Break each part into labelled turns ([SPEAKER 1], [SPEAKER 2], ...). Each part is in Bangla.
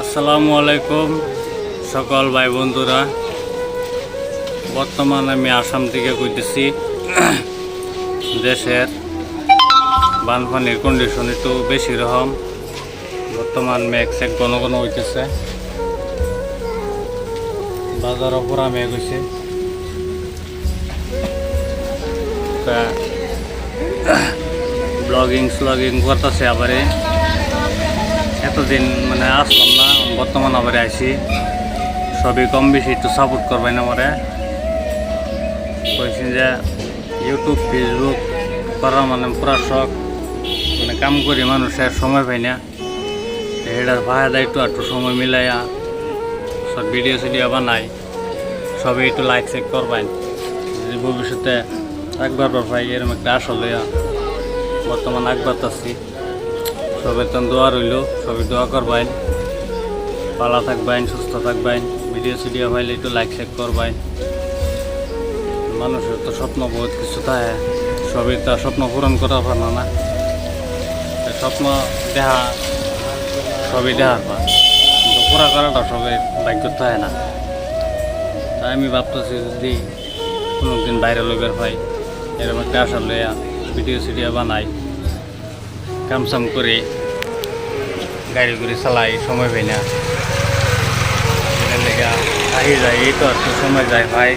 [SPEAKER 1] আসসালামু আলাইকুম, সকল ভাই বন্ধুরা। বর্তমান আমি আসাম থেকে কইতেছি, দেশের বানপানির কন্ডিশন একটু বেশি রকম। বর্তমান মেঘ সেক ঘন ঘন হইতেছে। বাজারও পুরা মেঘ হয়েছে ব্লগিং স্লগিং করতেছে আবারে। এতদিন মানে আসলাম না, বর্তমান আবার আইসি সবই কম বেশি একটু সাপোর্ট করবেন আমারে। কইছি যে ইউটিউব ফেসবুক করা মানে পুরা শখ। মানে কাম করি মানুষের সময় পাই না। এটার ফায়দা একটু একটু সময় মিলাইয়া সব ভিডিও সিডিও বানাই। সবই একটু লাইক চেক করবেন। ভবিষ্যতে একবার বার পাই এরকম একটা আসলে বর্তমান আছি সবের তো দোয়া রইল, সবাই দোয়া করবেন ভালো থাকবেন সুস্থ থাকবেন ভিডিও সিডিও পাইলে একটু লাইক শেক করবেন মানুষের তো স্বপ্ন বহুত কিছু থাকে সবই তো স্বপ্ন পূরণ করা পারল না। স্বপ্ন দেখা সবই দেখার পা কিন্তু পুরা করাটা সবাই ভাগ্য থাকে না। তাই আমি ভাবতেছি যদি কোনো দিন বাইরে লোকের পাই এরকম একটা আশা লইয়া ভিডিও সিডিও বানাই। কামসাম করে গাড়ি করে চালাই, সময় পাই না। আহি যায়, এই তো আর সময় যায় ভাই।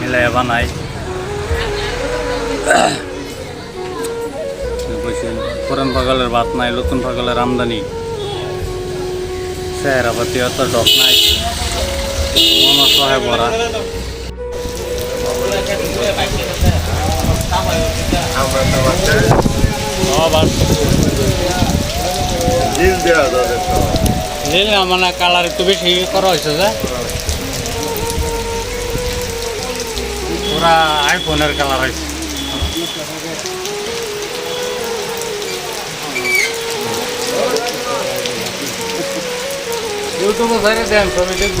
[SPEAKER 1] মিলাইয়া বানাই। বলছেন, পুরান পাগলের ভাত নাই নতুন পাগলের আমদানি। চেহারা পাতি অত ডক নাই। মন সহায় ভরা। আবার
[SPEAKER 2] নীল দেওয়া যাবে
[SPEAKER 1] না মানে কালার একটু বেশি করা হয়েছে যে। পুরা আইফোনের কালার হয়েছে। ইউটিউবে ছেড়ে দেন ছবি দেখব।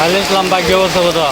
[SPEAKER 1] খালি ইসলাম ভাগ্য অবস্থা